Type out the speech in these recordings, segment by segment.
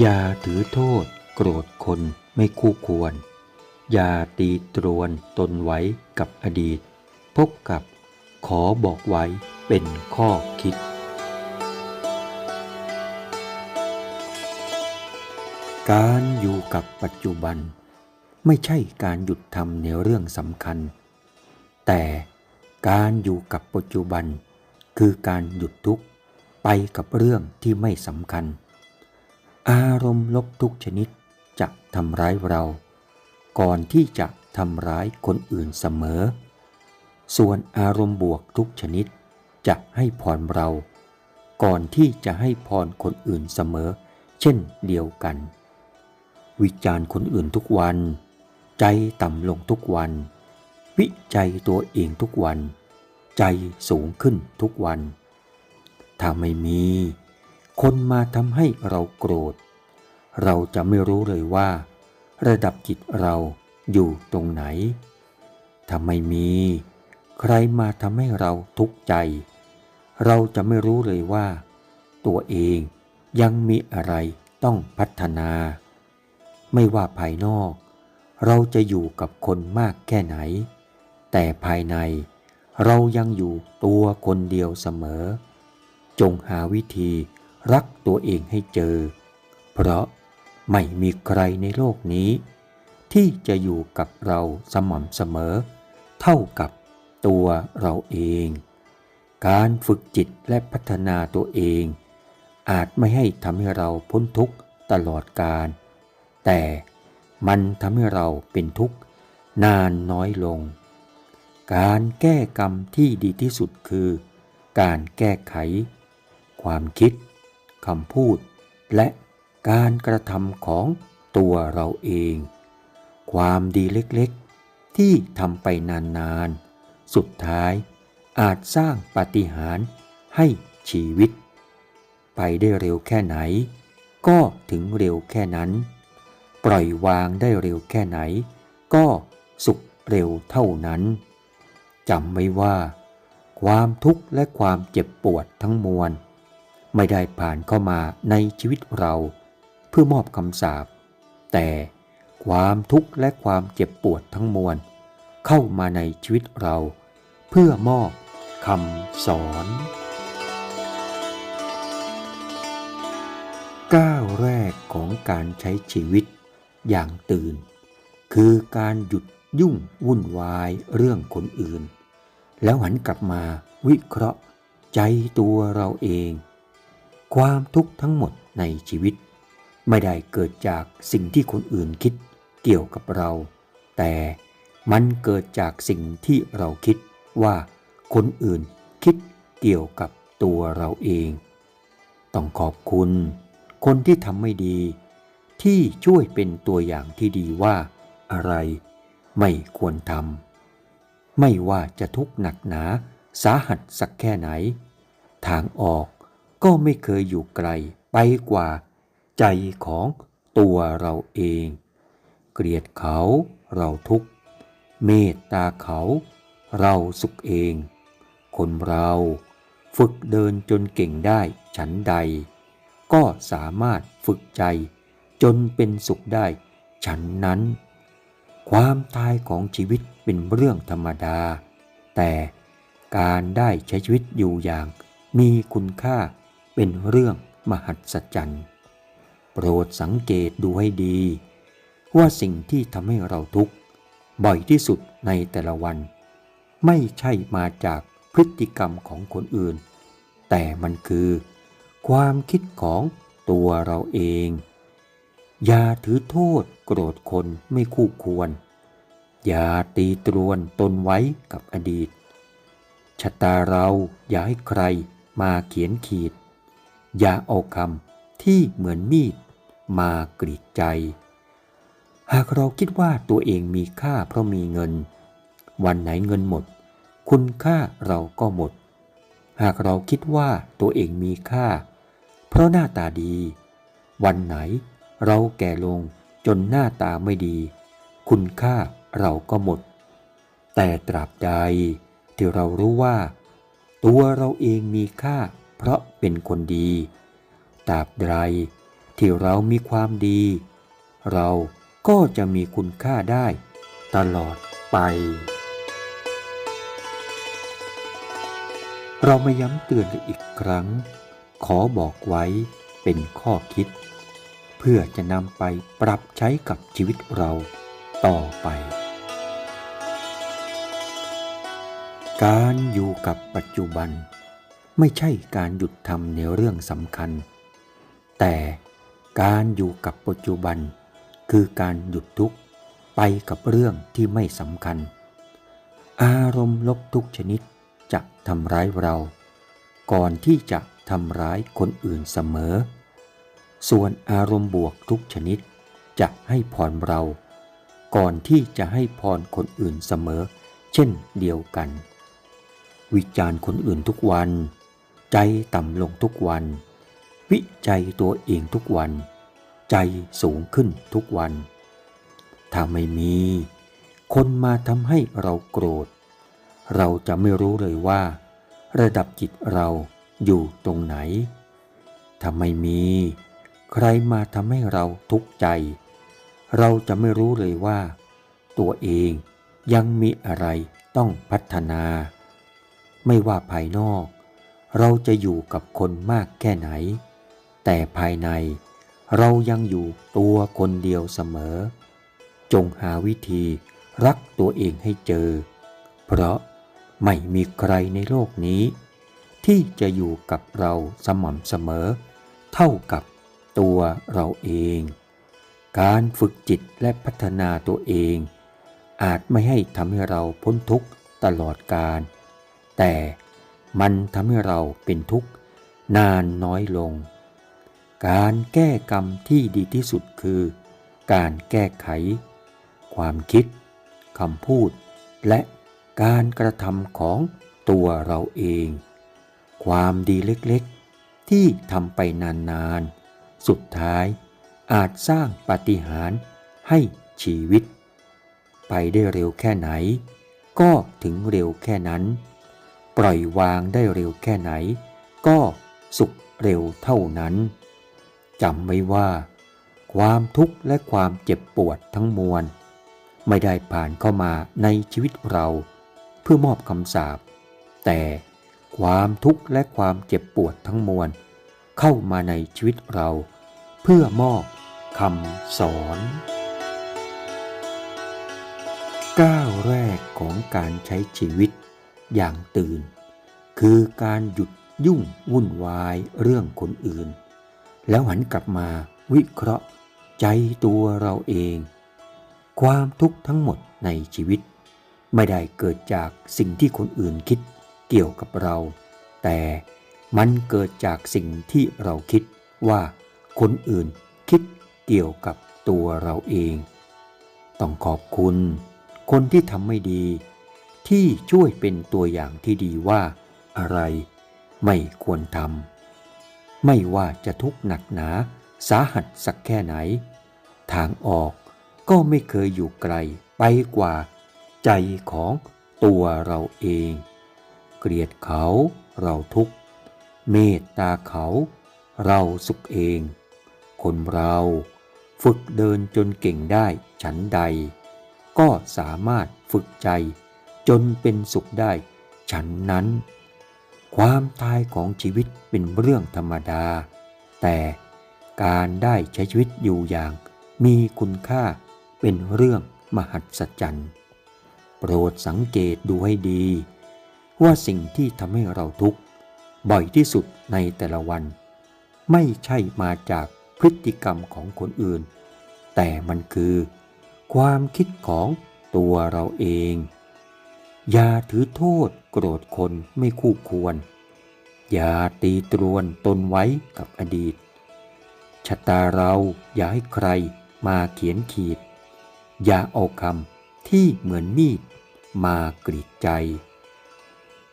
อย่าถือโทษ โกรธคนไม่คู่ควร อย่าตีตรวนตนไว้กับอดีต พบกับขอบอกไว้เป็นข้อคิด การอยู่กับปัจจุบัน ไม่ใช่การหยุดทำในเรื่องสำคัญ แต่การอยู่กับปัจจุบัน คือการหยุดทุกข์ไปกับเรื่องที่ไม่สำคัญ อารมณ์ลบทุกชนิดจะทำร้ายเรา ก่อนที่จะทำร้ายคนอื่นเสมอ ส่วนอารมณ์บวกทุกชนิดจะให้พรเรา ก่อนที่จะให้พรคนอื่นเสมอ เช่นเดียวกัน วิจารณ์คนอื่นทุกวัน ใจต่ำลงทุกวัน วิจัยตัวเองทุกวัน ใจสูงขึ้นทุกวัน ถ้าไม่มี คนมาทำให้เราโกรธ เราจะไม่รู้เลยว่า ระดับจิตเราอยู่ตรงไหน ถ้าไม่มี ใครมาทำให้เราทุกข์ใจ เราจะไม่รู้เลยว่า ตัวเองยังมีอะไรต้องพัฒนา ไม่ว่าภายนอก เราจะอยู่กับคนมากแค่ไหน แต่ภายในเรายังอยู่ตัวคนเดียวเสมอ จงหาวิธี รักตัวเองให้เจอ เพราะไม่มีใครในโลกนี้ ที่จะอยู่กับเราสม่ำเสมอ เท่ากับตัวเราเอง การฝึกจิตและพัฒนาตัวเอง อาจไม่ให้ทำให้เราพ้นทุกข์ตลอดกาลแต่มันทำให้เราเป็นทุกข์นานน้อยลง การแก้กรรมที่ดีที่สุดคือ การแก้ไข ความคิด คำพูด และการกระทำของตัวเราเอง ความดีเล็กๆ ที่ทำไปนานๆ สุดท้ายอาจสร้างปาฏิหาริย์ให้ชีวิต ไปได้เร็วแค่ไหน ก็ถึงเร็วแค่นั้น ปล่อยวางได้เร็วแค่ไหน ก็สุขเร็วเท่านั้นจำไว้ว่า ความทุกข์และความเจ็บปวดทั้งมวล ไม่ได้ผ่านเข้ามาในชีวิตเราเพื่อมอบคำสาปแต่ความทุกข์และความเจ็บปวดทั้งมวล เข้ามาในชีวิตเราเพื่อมอบคำสอนก้าวแรกของการใช้ชีวิตอย่างตื่น คือการหยุดยุ่งวุ่นวายเรื่องคนอื่น แล้วหันกลับมาวิเคราะห์ใจตัวเราเอง ความทุกข์ทั้งหมดในชีวิต ไม่ได้เกิดจากสิ่งที่คนอื่นคิดเกี่ยวกับเรา แต่มันเกิดจากสิ่งที่เราคิดว่าคนอื่นคิดเกี่ยวกับตัวเราเอง ต้องขอบคุณ คนที่ทำไม่ดี ที่ช่วยเป็นตัวอย่างที่ดีว่าอะไรไม่ควรทำไม่ว่าจะทุกข์หนักหนาสาหัสสักแค่ไหน ทางออก ก็ไม่เคยอยู่ไกลไปกว่าใจของตัวเราเอง เกลียดเขาเราทุกข์ เมตตาเขาเราสุขเอง คนเราฝึกเดินจนเก่งได้ฉันใด ก็สามารถฝึกใจจนเป็นสุขได้ฉันนั้น ความตายของชีวิตเป็นเรื่องธรรมดา แต่การได้ใช้ชีวิตอยู่อย่างมีคุณค่า เป็นเรื่องมหัศจรรย์ โปรดสังเกตดูให้ดี ว่าสิ่งที่ทำให้เราทุกข์บ่อยที่สุดในแต่ละวัน ไม่ใช่มาจากพฤติกรรมของคนอื่น แต่มันคือ ความคิดของตัวเราเอง อย่าถือโทษโกรธคนไม่คู่ควร อย่าตีตรวนตนไว้กับอดีตชะตาเราอย่าให้ใครมาเขียนขีด อย่าเอาคำที่เหมือนมีดมากรีดใจ หากเราคิดว่าตัวเองมีค่าเพราะมีเงิน วันไหนเงินหมด คุณค่าเราก็หมด หากเราคิดว่าตัวเองมีค่า เพราะหน้าตาดี วันไหนเราแก่ลงจนหน้าตาไม่ดี คุณค่าเราก็หมด แต่ตราบใดที่เรารู้ว่า ตัวเราเองมีค่า เพราะเป็นคนดีตราบใดที่เรามีความดี เราก็จะมีคุณค่าได้ตลอดไป เรามาย้ำเตือนกันอีกครั้ง ขอบอกไว้เป็นข้อคิด เพื่อจะนำไปปรับใช้กับชีวิตเราต่อไป การอยู่กับปัจจุบัน ไม่ใช่การหยุดทำในเรื่องสำคัญ แต่การอยู่กับปัจจุบัน คือการหยุดทุกข์ไปกับเรื่องที่ไม่สำคัญ อารมณ์ลบทุกชนิดจะทำร้ายเรา ก่อนที่จะทำร้ายคนอื่นเสมอ ส่วนอารมณ์บวกทุกชนิดจะให้พรเรา ก่อนที่จะให้พรคนอื่นเสมอ เช่นเดียวกัน วิจารณ์คนอื่นทุกวัน ใจต่ำลงทุกวัน วิจัยตัวเองทุกวัน ใจสูงขึ้นทุกวัน ถ้าไม่มี คนมาทำให้เราโกรธ เราจะไม่รู้เลยว่า ระดับจิตเราอยู่ตรงไหน ถ้าไม่มี ใครมาทำให้เราทุกข์ใจ เราจะไม่รู้เลยว่า ตัวเองยังมีอะไรต้องพัฒนา ไม่ว่าภายนอก เราจะอยู่กับคนมากแค่ไหน แต่ภายในเรายังอยู่ตัวคนเดียวเสมอ จงหาวิธีรักตัวเองให้เจอ เพราะไม่มีใครในโลกนี้ ที่จะอยู่กับเราสม่ำเสมอ เท่ากับตัวเราเอง การฝึกจิตและพัฒนาตัวเอง อาจไม่ให้ทำให้เราพ้นทุกข์ตลอดกาลแต่ มันทำให้เราเป็นทุกข์นานน้อยลง การแก้กรรมที่ดีที่สุดคือ การแก้ไข ความคิดคำพูด และการกระทำของตัวเราเอง ความดีเล็กๆ ที่ทำไปนานๆ สุดท้ายอาจสร้างปาฏิหาริย์ให้ชีวิต ไปได้เร็วแค่ไหน ก็ถึงเร็วแค่นั้น ปล่อยวางได้เร็วแค่ไหน ก็สุขเร็วเท่านั้นจำไว้ว่า ความทุกข์และความเจ็บปวดทั้งมวล ไม่ได้ผ่านเข้ามาในชีวิตเรา เพื่อมอบคำสาปแต่ความทุกข์และความเจ็บปวดทั้งมวล เข้ามาในชีวิตเรา เพื่อมอบคำสอนก้าวแรกของการใช้ชีวิต อย่างตื่น คือการหยุดยุ่งวุ่นวายเรื่องคนอื่น แล้วหันกลับมาวิเคราะห์ใจตัวเราเอง ความทุกข์ทั้งหมดในชีวิต ไม่ได้เกิดจากสิ่งที่คนอื่นคิดเกี่ยวกับเรา แต่มันเกิดจากสิ่งที่เราคิดว่าคนอื่นคิดเกี่ยวกับตัวเราเอง ต้องขอบคุณ คนที่ทำไม่ดี ที่ช่วยเป็นตัวอย่างที่ดีว่า อะไรไม่ควรทำไม่ว่าจะทุกข์หนักหนาสาหัสสักแค่ไหน ทางออกก็ไม่เคยอยู่ไกลไปกว่าใจของตัวเราเอง เกลียดเขาเราทุกข์ เมตตาเขาเราสุขเอง คนเราฝึกเดินจนเก่งได้ฉันใด ก็สามารถฝึกใจ จนเป็นสุขได้ ฉันนั้น ความตายของชีวิตเป็นเรื่องธรรมดา แต่การได้ใช้ชีวิตอยู่อย่าง มีคุณค่าเป็นเรื่องมหัศจรรย์โปรดสังเกตดูให้ดี ว่าสิ่งที่ทำให้เราทุกข์ บ่อยที่สุดในแต่ละวัน ไม่ใช่มาจากพฤติกรรมของคนอื่น แต่มันคือ ความคิดของตัวเราเอง อย่าถือโทษโกรธคนไม่คู่ควร อย่าตีตรวนตนไว้กับอดีต ชะตาเราอย่าให้ใครมาเขียนขีด อย่าเอาคำที่เหมือนมีดมากรีดใจ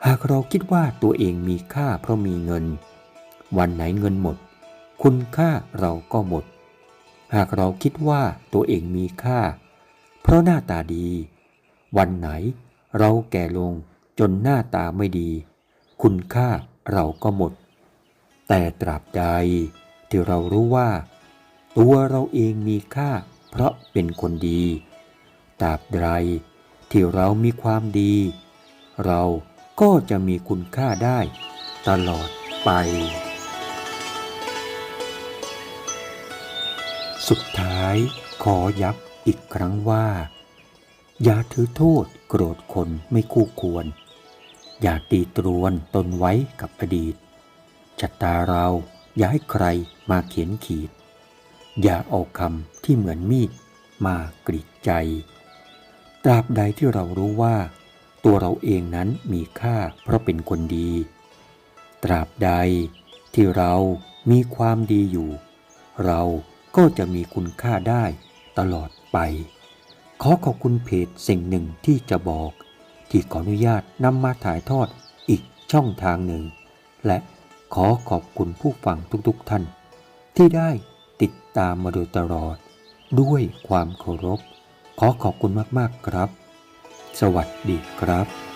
หากเราคิดว่าตัวเองมีค่าเพราะมีเงิน วันไหนเงินหมด คุณค่าเราก็หมด หากเราคิดว่าตัวเองมีค่า เพราะหน้าตาดี วันไหน เราแก่ลงจนหน้าตาไม่ดี คุณค่าเราก็หมด แต่ตราบใดที่เรารู้ว่า ตัวเราเองมีค่าเพราะเป็นคนดีตราบใดที่เรามีความดี เราก็จะมีคุณค่าได้ตลอดไป สุดท้ายขอยับอีกครั้งว่า อย่าถือโทษโกรธคนไม่คู่ควร อย่าตีตรวนตนไว้กับอดีตชะตาเราอย่าให้ใครมาเขียนขีด อย่าเอาคำที่เหมือนมีดมากรีดใจ ตราบใดที่เรารู้ว่า ตัวเราเองนั้นมีค่าเพราะเป็นคนดี ตราบใดที่เรามีความดีอยู่ เราก็จะมีคุณค่าได้ตลอดไป ขอขอบคุณเพจสิ่งหนึ่งที่จะบอก ที่ขออนุญาตนำมาถ่ายทอดอีกช่องทางหนึ่ง และขอขอบคุณผู้ฟังทุกๆท่าน ที่ได้ติดตามมาโดยตลอด ด้วยความเคารพ ขอขอบคุณมากๆครับ สวัสดีครับ